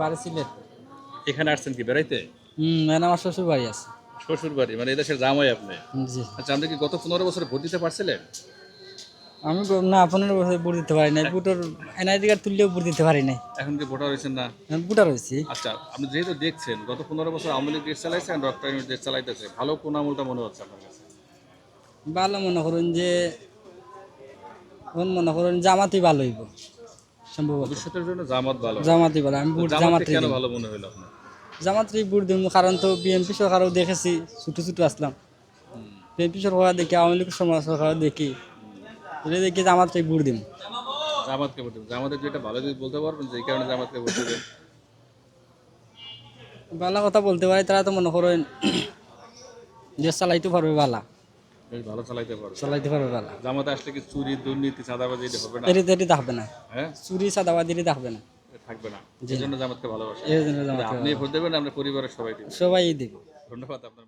বাড়ি সিলেট এখানে আসছেন কি বেড়াইতে? হুম মানে আমার শ্বশুর বাড়ি আছে। শ্বশুর বাড়ি মানে এদেশের জামাই আপনি। জি। আচ্ছা আপনি কি গত পনেরো বছরে ভোট দিতে পারছিলেন? আমি না পনেরো বছর ভোট দিতে পারি নাই। বুটোর এনআইডি কার্ড তুললেও ভোট দিতে পারি নাই। এখন কি ভোটার হয়েছেন না? হয়েছি। আচ্ছা আপনি যেহেতু দেখছেন গত পনেরো বছর আওয়ামী লীগ দেশ চালাইছে আর ডক্টর দেশ চালাইতেছে। ভালো কোন আমলটা মনে হচ্ছে আপনার কাছে? ভালো মনে করুন যে মনে করুন জামাতই ভালো হইব। সম্ভবত। ভবিষ্যতের জন্য জামাত ভালো। জামাতই ভালো আমি ভোট জামাতকে জামাতই কেন ভালো মনে হলো আপনার? জামাতই ভোট দিব কারণ তো বিএনপি সরকারও দেখেছি ছুটু ছুটু আসলাম। বিএনপি সরকার দেখি আওয়ামী লীগ সমাজ সরকার দেখি এটা দেখি জামাতই ভোট দিব জামাতকে ভোট দেবেন জামাতের যেটা ভালো দিক বলতে পারবেন যে এই কারণে জামাতকে ভোট দেবেন। ভালো কথা বলতে পারি তারা তো মনে করেন দেশ চালাইতে পারবে ভালা বেশ ভালো চালাইতে পারবে চালাইতে পারবে ভালা। জামাতে আসলে কি চুরি দুর্নীতি চাঁদাবাজি এটা হবে না? এটি তো এটি থাকবে না। হ্যাঁ? চুরি এটি না। থাকবে না। এই জন্য জামাতকে ভালোবাসে। এই জন্য জামাতকে আপনি ভোট দেবেন আপনার পরিবারের সবাই দিব। সবাই দেবে। ধন্যবাদ আপনার